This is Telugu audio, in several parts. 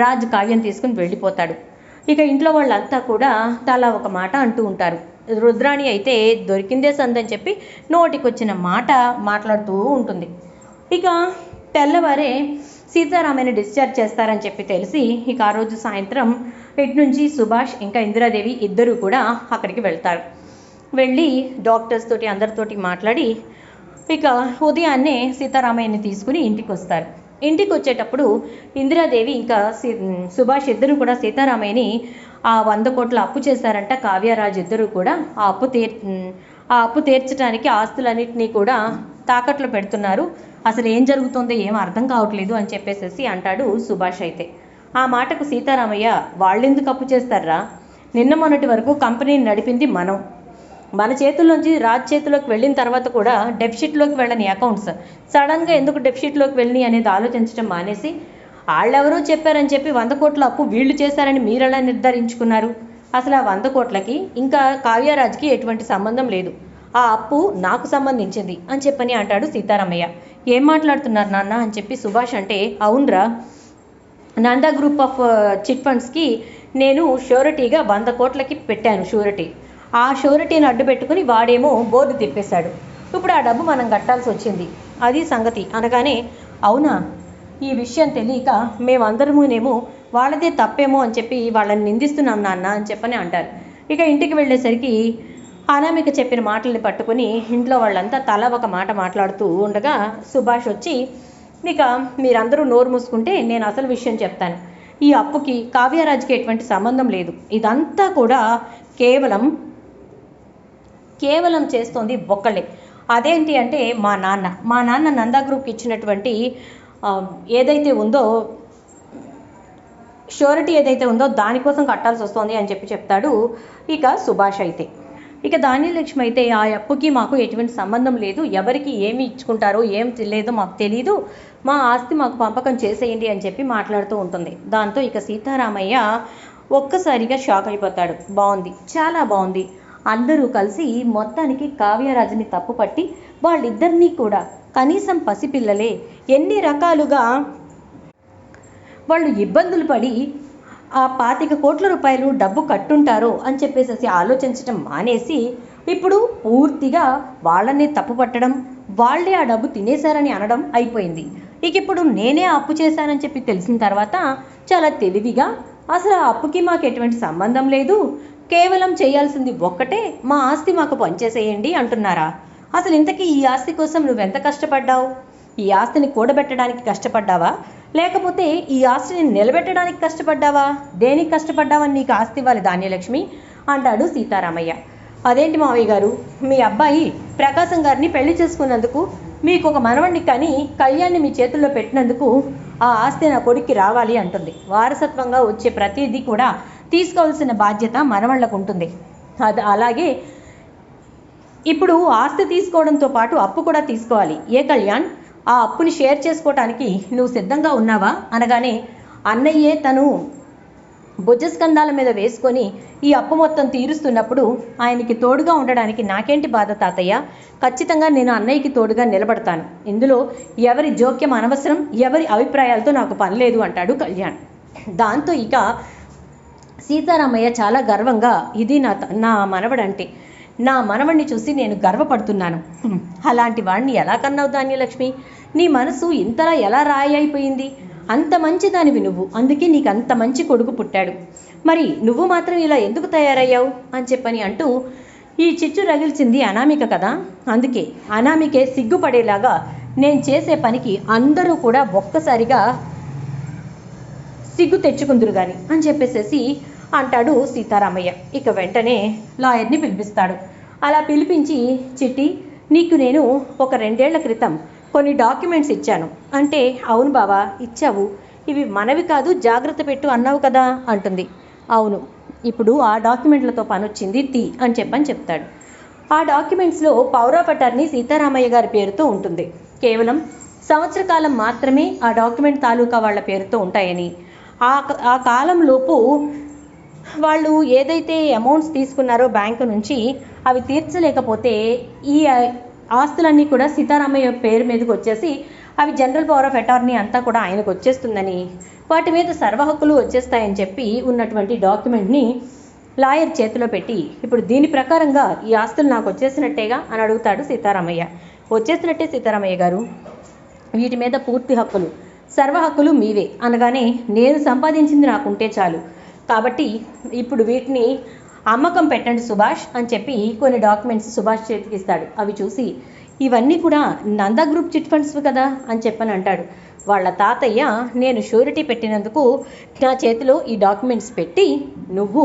రాజ్ కావ్యం తీసుకుని వెళ్ళిపోతాడు. ఇక ఇంట్లో వాళ్ళంతా కూడా తలా ఒక మాట అంటూ ఉంటారు. రుద్రాణి అయితే దొరికిందే సందని చెప్పి నోటికొచ్చిన మాట మాట్లాడుతూ ఉంటుంది. ఇక తెల్లవారే సీతారామయ్యని డిశ్చార్జ్ చేస్తారని చెప్పి తెలిసి ఇక ఆ రోజు సాయంత్రం ఇటు నుంచి సుభాష్ ఇంకా ఇందిరాదేవి ఇద్దరు కూడా అక్కడికి వెళ్తారు. వెళ్ళి డాక్టర్స్ తోటి అందరితోటి మాట్లాడి ఇక ఉదయాన్నే సీతారామయ్యని తీసుకుని ఇంటికి వస్తారు ఇంటికి వచ్చేటప్పుడు ఇందిరాదేవి ఇంకా సుభాష్ ఇద్దరు కూడా సీతారామయ్యని ఆ వంద కోట్ల అప్పు చేశారంట. కావ్యరాజు ఇద్దరు కూడా ఆ అప్పు తీర్ ఆ అప్పు తీర్చడానికి ఆస్తులన్నింటినీ కూడా తాకట్లు పెడుతున్నారు. అసలు ఏం జరుగుతుందో ఏం అర్థం కావట్లేదు అని చెప్పేసేసి అంటాడు సుభాష్ అయితే. ఆ మాటకు సీతారామయ్య వాళ్ళెందుకు అప్పు చేస్తారా? నిన్న మొన్నటి వరకు కంపెనీని నడిపింది మనం. మన చేతుల్లోంచి రాజ్ చేతిలోకి వెళ్ళిన తర్వాత కూడా డెఫిషిట్లోకి వెళ్ళని అకౌంట్స్ సడన్గా ఎందుకు డెఫిషిట్లోకి వెళ్ళని అనేది ఆలోచించడం మానేసి వాళ్ళెవరో చెప్పారని చెప్పి వంద కోట్ల అప్పు వీళ్ళు చేశారని మీరెలా నిర్ధారించుకున్నారు? అసలు ఆ వంద కోట్లకి ఇంకా కావ్యరాజ్కి ఎటువంటి సంబంధం లేదు. ఆ అప్పు నాకు సంబంధించింది అని చెప్పని అంటాడు సీతారామయ్య. ఏం మాట్లాడుతున్నారు నాన్న? అని చెప్పి సుభాష్ అంటే అవునరా నందా గ్రూప్ ఆఫ్ చిట్ ఫండ్స్కి నేను షూరిటీగా వంద కోట్లకి పెట్టాను షూరిటీ ఆ షూరిటీని అడ్డు పెట్టుకుని వాడేమో బోర్డు తిప్పేశాడు. ఇప్పుడు ఆ డబ్బు మనం కట్టాల్సి వచ్చింది. అది సంగతి అనగానే అవునా? ఈ విషయం తెలియక మేమందరమునేమో వాళ్ళదే తప్పేమో అని చెప్పి వాళ్ళని నిందిస్తున్నాం నాన్న అని చెప్పని అంటారు. ఇక ఇంటికి వెళ్ళేసరికి అనామిక చెప్పిన మాటల్ని పట్టుకుని ఇంట్లో వాళ్ళంతా తల ఒక మాట మాట్లాడుతూ ఉండగా సుభాష్ వచ్చి ఇక మీరందరూ నోరు మూసుకుంటే నేను అసలు విషయం చెప్తాను. ఈ అప్పుకి కావ్యరాజ్కి ఎటువంటి సంబంధం లేదు. ఇదంతా కూడా కేవలం కేవలం చేస్తోంది ఒక్కళ్ళే. అదేంటి అంటే మా నాన్న. మా నాన్న నందా గ్రూప్కి ఇచ్చినటువంటి ఏదైతే ఉందో షూరిటీ ఏదైతే ఉందో దానికోసం కట్టాల్సి వస్తుంది అని చెప్పి చెప్తాడు ఇక సుభాష్ అయితే. ఇక ధాన్యలక్ష్మి అయితే ఆ అప్పుకి మాకు ఎటువంటి సంబంధం లేదు. ఎవరికి ఏమి ఇచ్చుకుంటారో ఏం లేదో మాకు తెలియదు మా ఆస్తి మాకు పంపకం చేసేయండి అని చెప్పి మాట్లాడుతూ ఉంటుంది. దాంతో ఇక సీతారామయ్య ఒక్కసారిగా షాక్ అయిపోతాడు. బాగుంది. చాలా బాగుంది. అందరూ కలిసి మొత్తానికి కావ్యరాజుని తప్పుపట్టి వాళ్ళిద్దరినీ కూడా కనీసం పసిపిల్లలే ఎన్ని రకాలుగా వాళ్ళు ఇబ్బందులు పడి ఆ పాతిక కోట్ల రూపాయలు డబ్బు కట్టుంటారో అని చెప్పేసి ఆలోచించడం మానేసి ఇప్పుడు పూర్తిగా వాళ్ళని తప్పుపట్టడం వాళ్ళే ఆ డబ్బు తినేశారని అనడం అయిపోయింది. ఇక ఇప్పుడు నేనే అప్పు చేశానని చెప్పి తెలిసిన తర్వాత చాలా తెలివిగా అసలు ఆ అప్పుకి మాకు ఎటువంటి సంబంధం లేదు కేవలం చేయాల్సింది ఒక్కటే మా ఆస్తి మాకు పంచేసేయండి అంటున్నారా? అసలు ఇంతకీ ఈ ఆస్తి కోసం నువ్వెంత కష్టపడ్డావు? ఈ ఆస్తిని కూడబెట్టడానికి కష్టపడ్డావా? లేకపోతే ఈ ఆస్తిని నిలబెట్టడానికి కష్టపడ్డావా? దేనికి కష్టపడ్డావని నీకు ఆస్తి ఇవ్వాలి ధాన్యలక్ష్మి? అంటాడు సీతారామయ్య. అదేంటి మావయ్య గారు? మీ అబ్బాయి ప్రకాశం గారిని పెళ్ళి చేసుకున్నందుకు మీకు ఒక మనవణ్ణి కానీ కళ్యాణ్ని మీ చేతుల్లో పెట్టినందుకు ఆ ఆస్తి నా కొడుక్కి రావాలి అంటుంది. వారసత్వంగా వచ్చే ప్రతిదీ కూడా తీసుకోవాల్సిన బాధ్యత మనవళ్ళకు ఉంటుంది. అది అలాగే ఇప్పుడు ఆస్తి తీసుకోవడంతో పాటు అప్పు కూడా తీసుకోవాలి. ఏ కళ్యాణ్ ఆ అప్పుని షేర్ చేసుకోవటానికి నువ్వు సిద్ధంగా ఉన్నావా? అనగానే అన్నయ్యే తను భుజస్కంధాల మీద వేసుకొని ఈ అప్పు మొత్తం తీరుస్తున్నప్పుడు ఆయనకి తోడుగా ఉండడానికి నాకేంటి బాధ తాతయ్య? ఖచ్చితంగా నేను అన్నయ్యకి తోడుగా నిలబడతాను. ఇందులో ఎవరి జోక్యం అనవసరం ఎవరి అభిప్రాయాలతో నాకు పని లేదు అంటాడు కళ్యాణ్. దాంతో ఇక సీతారామయ్య చాలా గర్వంగా ఇది నా త- నా మనవడంటే నా మనవణ్ణి చూసి నేను గర్వపడుతున్నాను. అలాంటి వాడిని ఎలా కన్నావు ధాన్యలక్ష్మి? నీ మనసు ఇంతలా ఎలా రాయి అయిపోయింది అంత మంచి దానివి నువ్వు అందుకే నీకు అంత మంచి కొడుకు పుట్టాడు. మరి నువ్వు మాత్రం ఇలా ఎందుకు తయారయ్యావు? అని చెప్పని అంటూ ఈ చిచ్చు రగిల్చింది అనామిక కదా? అందుకే అనామికే సిగ్గుపడేలాగా నేను చేసే పనికి అందరూ కూడా ఒక్కసారిగా సిగ్గు తెచ్చుకుందురు గాని అని చెప్పేసేసి అంటాడు సీతారామయ్య. ఇక వెంటనే లాయర్ని పిలిపిస్తాడు. అలా పిలిపించి చిట్టి నీకు నేను ఒక రెండేళ్ళ క్రితం కొన్ని డాక్యుమెంట్స్ ఇచ్చాను. అంటే అవును బావా ఇచ్చావు. ఇవి మనవి కాదు జాగ్రత్త పెట్టు అన్నావు కదా అంటుంది. అవును ఇప్పుడు ఆ డాక్యుమెంట్లతో పని వచ్చింది తీ అని చెప్పని చెప్తాడు. ఆ డాక్యుమెంట్స్లో పౌరా పటార్ని సీతారామయ్య గారి పేరుతో ఉంటుంది. కేవలం సంవత్సర కాలం మాత్రమే ఆ డాక్యుమెంట్ తాలూకా వాళ్ళ పేరుతో ఉంటాయని. ఆ ఆ కాలంలోపు వాళ్ళు ఏదైతే అమౌంట్స్ తీసుకున్నారో బ్యాంకు నుంచి అవి తీర్చలేకపోతే ఈ ఆస్తులన్నీ కూడా సీతారామయ్య పేరు మీదకి వచ్చేసి అవి జనరల్ పవర్ ఆఫ్ అటార్నీ అంతా కూడా ఆయనకు వచ్చేస్తుందని వాటి మీద సర్వ హక్కులు వచ్చేస్తాయని చెప్పి ఉన్నటువంటి డాక్యుమెంట్ని లాయర్ చేతిలో పెట్టి ఇప్పుడు దీని ప్రకారంగా ఈ ఆస్తులు నాకు వచ్చేసినట్టేగా అని అడుగుతాడు సీతారామయ్య. వచ్చేసినట్టే సీతారామయ్య గారు వీటి మీద పూర్తి హక్కులు సర్వ హక్కులు మీవే అనగానే నేను సంపాదించింది నాకుంటే చాలు. కాబట్టి ఇప్పుడు వీటిని అమ్మకం పెట్టండి సుభాష్ అని చెప్పి కొన్ని డాక్యుమెంట్స్ సుభాష్ చేతికి ఇస్తాడు. అవి చూసి ఇవన్నీ కూడా నంద గ్రూప్ చిట్ ఫండ్స్ కదా? అని చెప్పని అంటాడు. వాళ్ళ తాతయ్య నేను షూరిటీ పెట్టినందుకు నా చేతిలో ఈ డాక్యుమెంట్స్ పెట్టి నువ్వు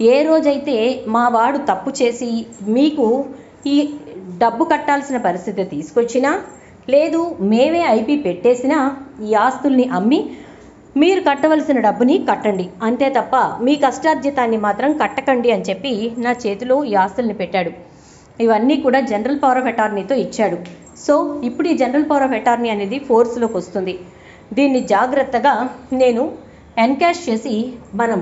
ఏ రోజైతే మా వాడు తప్పు చేసి మీకు ఈ డబ్బు కట్టాల్సిన పరిస్థితి తీసుకొచ్చినా లేదు మేమే ఐపీ పెట్టేసినా ఈ ఆస్తుల్ని అమ్మి మీరు కట్టవలసిన డబ్బుని కట్టండి. అంతే తప్ప మీ కష్టార్జితాన్ని మాత్రం కట్టకండి అని చెప్పి నా చేతిలో ఈ ఆస్తుల్ని పెట్టాడు. ఇవన్నీ కూడా జనరల్ పవర్ ఆఫ్ అటార్నీతో ఇచ్చాడు. సో ఇప్పుడు ఈ జనరల్ పవర్ ఆఫ్ అటార్నీ అనేది ఫోర్స్లోకి వస్తుంది. దీన్ని జాగ్రత్తగా నేను ఎన్కాష్ చేసి మనం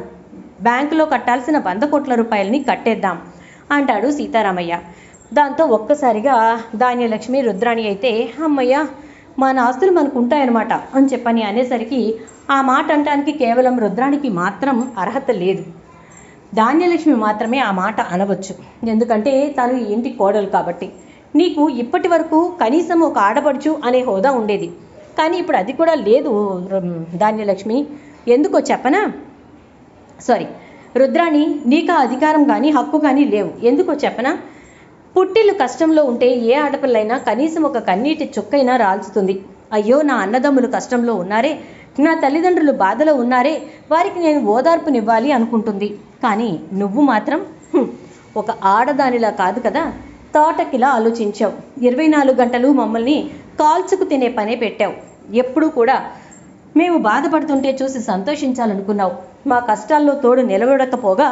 బ్యాంకులో కట్టాల్సిన వంద కోట్ల రూపాయలని కట్టేద్దాం అంటాడు సీతారామయ్య. దాంతో ఒక్కసారిగా ధాన్యలక్ష్మి రుద్రాణి అయితే అమ్మయ్య మన ఆస్తులు మనకు ఉంటాయన్నమాట అని చెప్పని అనేసరికి ఆ మాట అనటానికి కేవలం రుద్రానికి మాత్రం అర్హత లేదు. ధాన్యలక్ష్మి మాత్రమే ఆ మాట అనవచ్చు. ఎందుకంటే తను ఈ ఇంటి కోడలు కాబట్టి. నీకు ఇప్పటి వరకు కనీసం ఒక ఆడపడుచు అనే హోదా ఉండేది. కానీ ఇప్పుడు అది కూడా లేదు ధాన్యలక్ష్మి. ఎందుకో చెప్పనా? సారీ రుద్రాణి నీకు ఆ అధికారం కానీ హక్కు కానీ లేవు. ఎందుకో చెప్పనా? పుట్టిల్లు కష్టంలో ఉంటే ఏ ఆడపిల్లైనా కనీసం ఒక కన్నీటి చుక్కైనా రాల్చుతుంది. అయ్యో నా అన్నదమ్ములు కష్టంలో ఉన్నారే నా తల్లిదండ్రులు బాధలో ఉన్నారే వారికి నేను ఓదార్పునివ్వాలి అనుకుంటుంది. కానీ నువ్వు మాత్రం ఒక ఆడదానిలా కాదు కదా తోటకిలా ఆలోచించావు. ఇరవై నాలుగు గంటలు మమ్మల్ని కాల్చుకు తినే పనే పెట్టావు. ఎప్పుడూ కూడా మేము బాధపడుతుంటే చూసి సంతోషించాలనుకున్నావు. మా కష్టాల్లో తోడు నిలబడకపోగా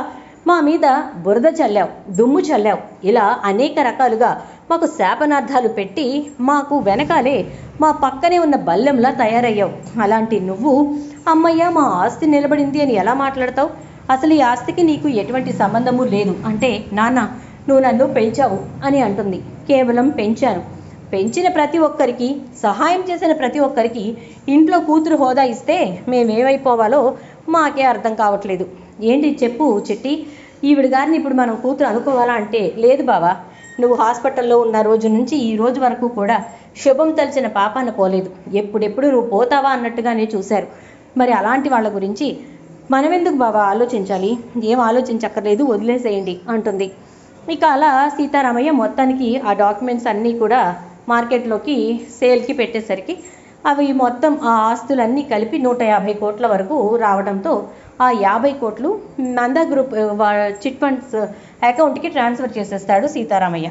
మా మీద బురద చల్లావు దుమ్ము చల్లావు. ఇలా అనేక రకాలుగా మాకు శాపనార్థాలు పెట్టి మాకు వెనకాలే మా పక్కనే ఉన్న బల్లెంలా తయారయ్యావు. అలాంటి నువ్వు అమ్మయ్య మా ఆస్తి నిలబడింది అని ఎలా మాట్లాడతావు? అసలు ఈ ఆస్తికి నీకు ఎటువంటి సంబంధము లేదు. అంటే నాన్న నువ్వు నన్ను పెంచావు అని అంటుంది. కేవలం పెంచాను. పెంచిన ప్రతి ఒక్కరికి సహాయం చేసిన ప్రతి ఒక్కరికి ఇంట్లో కూతురు హోదా ఇస్తే మేమేమైపోవాలో మాకే అర్థం కావట్లేదు. ఏంటి చెప్పు చెట్టి. ఈవిడ గారిని ఇప్పుడు మనం కూతురు అనుకోవాలా అంటే లేదు బావా నువ్వు హాస్పిటల్లో ఉన్న రోజు నుంచి ఈ రోజు వరకు కూడా శుభం తలిచిన పాపాన పోలేదు ఎప్పుడెప్పుడు నువ్వు పోతావా అన్నట్టుగానే చూశారు. మరి అలాంటి వాళ్ళ గురించి మనమెందుకు బావా ఆలోచించాలి? ఏం ఆలోచించక్కర్లేదు వదిలేసేయండి అంటుంది. ఇక అలా సీతారామయ్య మొత్తానికి ఆ డాక్యుమెంట్స్ అన్నీ కూడా మార్కెట్లోకి సేల్కి పెట్టేసరికి అవి మొత్తం ఆ ఆస్తులన్నీ కలిపి నూట యాభై కోట్ల వరకు రావడంతో ఆ యాభై కోట్లు నందా గ్రూప్ చిట్ ఫండ్స్ అకౌంట్కి ట్రాన్స్ఫర్ చేసేస్తాడు సీతారామయ్య.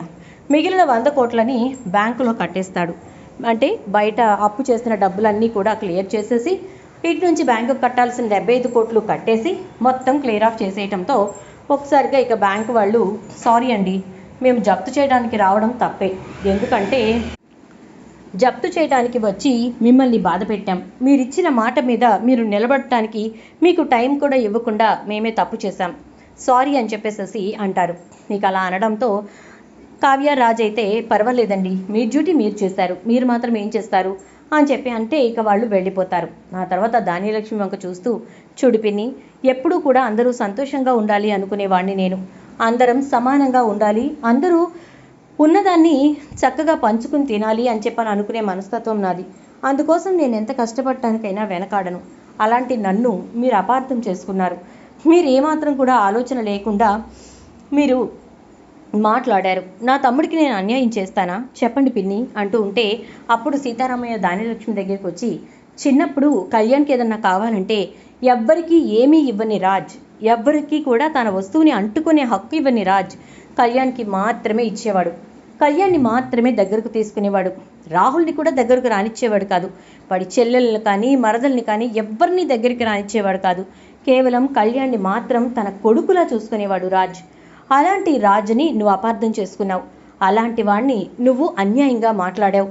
మిగిలిన వంద కోట్లని బ్యాంకులో కట్టేస్తాడు. అంటే బయట అప్పు చేసిన డబ్బులన్నీ కూడా క్లియర్ చేసేసి ఇటు నుంచి బ్యాంకుకు కట్టాల్సిన డెబ్బై ఐదు కోట్లు కట్టేసి మొత్తం క్లియర్ ఆఫ్ చేసేయటంతో ఒకసారిగా ఇక బ్యాంకు వాళ్ళు సారీ అండి మేము జప్తు చేయడానికి రావడం తప్పే. ఎందుకంటే జప్తు చేయడానికి వచ్చి మిమ్మల్ని బాధ పెట్టాం. మీరిచ్చిన మాట మీద మీరు నిలబడటానికి మీకు టైం కూడా ఇవ్వకుండా మేమే తప్పు చేశాం. సారీ అని చెప్పేసేసి అంటారు. మీకు అలా అనడంతో కావ్య రాజ్ అయితే పర్వాలేదండి. మీ డ్యూటీ మీరు చేశారు. మీరు మాత్రం ఏం చేస్తారు? అని చెప్పి అంటే ఇక వాళ్ళు వెళ్ళిపోతారు. ఆ తర్వాత ధాన్యలక్ష్మి వంక చూస్తూ చుడిపిని ఎప్పుడూ కూడా అందరూ సంతోషంగా ఉండాలి అనుకునేవాడిని నేను. అందరం సమానంగా ఉండాలి. అందరూ ఉన్నదాన్ని చక్కగా పంచుకుని తినాలి అని చెప్పని అనుకునే మనస్తత్వం నాది. అందుకోసం నేను ఎంత కష్టపడటానికైనా వెనకాడను. అలాంటి నన్ను మీరు అపార్థం చేసుకున్నారు. మీరు ఏమాత్రం కూడా ఆలోచన లేకుండా మీరు మాట్లాడారు. నా తమ్ముడికి నేను అన్యాయం చేస్తానా? చెప్పండి పిన్ని అంటూ ఉంటే అప్పుడు సీతారామయ్య దానిలక్ష్మి దగ్గరికి వచ్చి చిన్నప్పుడు కళ్యాణ్కి ఏదన్నా కావాలంటే ఎవ్వరికీ ఏమీ ఇవ్వని రాజ్ ఎవ్వరికీ కూడా తన వస్తువుని అంటుకునే హక్కు ఇవ్వని రాజ్ కళ్యాణ్కి మాత్రమే ఇచ్చేవాడు. కళ్యాణ్ని మాత్రమే దగ్గరకు తీసుకునేవాడు. రాహుల్ని కూడా దగ్గరకు రానిచ్చేవాడు కాదు. వాడి చెల్లెల్ని కానీ మరదల్ని కానీ ఎవ్వరిని దగ్గరికి రానిచ్చేవాడు కాదు. కేవలం కళ్యాణ్ని మాత్రం తన కొడుకులా చూసుకునేవాడు రాజ్. అలాంటి రాజుని నువ్వు అపార్థం చేసుకున్నావు. అలాంటి వాణ్ణి నువ్వు అన్యాయంగా మాట్లాడావు.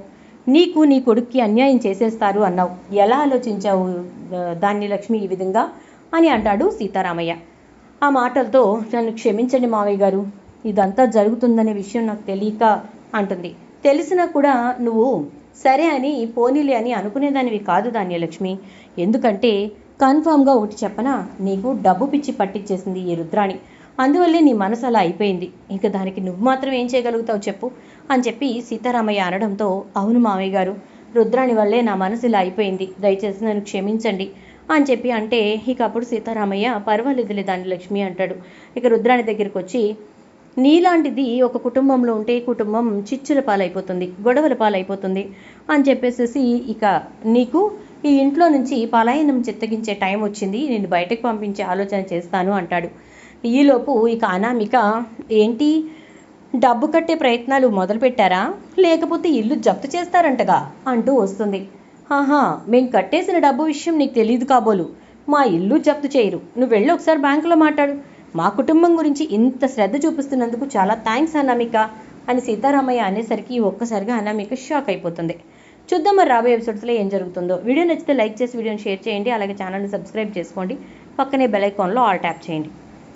నీకు నీ కొడుక్కి అన్యాయం చేసేస్తారు అన్నావు. ఎలా ఆలోచించావు దాన్ని లక్ష్మి ఈ విధంగా? అని అంటాడు సీతారామయ్య. ఆ మాటలతో నన్ను క్షమించండి మావయ్య గారు. ఇదంతా జరుగుతుందనే విషయం నాకు తెలియక అంటుంది. తెలిసినా కూడా నువ్వు సరే అని పోనీలే అని అనుకునేదానివి కాదు ధాన్యలక్ష్మి. ఎందుకంటే కన్ఫామ్గా ఒకటి చెప్పనా నీకు డబ్బు పిచ్చి పట్టించేసింది ఈ రుద్రాణి. అందువల్లే నీ మనసు అలా అయిపోయింది. ఇంకా దానికి నువ్వు మాత్రం ఏం చేయగలుగుతావు చెప్పు అని చెప్పి సీతారామయ్య అనడంతో అవును మామయ్య గారు రుద్రాణి వల్లే నా మనసు ఇలా అయిపోయింది. దయచేసి నన్ను క్షమించండి అని చెప్పి అంటే ఇక అప్పుడు సీతారామయ్య పర్వాలేదులే దాని లక్ష్మి అంటాడు. ఇక రుద్రాణి దగ్గరికి వచ్చి నీలాంటిది ఒక కుటుంబంలో ఉంటే కుటుంబం చిచ్చుల పాలైపోతుంది గొడవల పాలైపోతుంది అని చెప్పేసేసి ఇక నీకు ఈ ఇంట్లో నుంచి పలాయనం చిత్తగించే టైం వచ్చింది నేను బయటకు పంపించే ఆలోచన చేస్తాను అంటాడు. ఈలోపు ఇక అనామిక ఏంటి? డబ్బు కట్టే ప్రయత్నాలు మొదలుపెట్టారా? లేకపోతే ఇల్లు జప్తు చేస్తారంటగా? అంటూ వస్తుంది. ఆహా మేము కట్టేసిన డబ్బు విషయం నీకు తెలియదు కాబోలు. మా ఇల్లు జప్తు చేయరు. నువ్వు వెళ్ళి ఒకసారి బ్యాంకులో మాట్లాడు. మా కుటుంబం గురించి ఇంత శ్రద్ధ చూపిస్తున్నందుకు చాలా థ్యాంక్స్ అనామిక అని సీతారామయ్య అనేసరికి ఒక్కసారిగా అనామిక షాక్ అయిపోతుంది. చూద్దాం మరి రాబోయే ఎపిసోడ్స్లో ఏం జరుగుతుందో. వీడియో నచ్చితే లైక్ చేసి వీడియోని షేర్ చేయండి. అలాగే ఛానల్ని సబ్స్క్రైబ్ చేసుకోండి. పక్కనే బెల్ ఐకాన్లో ఆల్ ట్యాప్ చేయండి.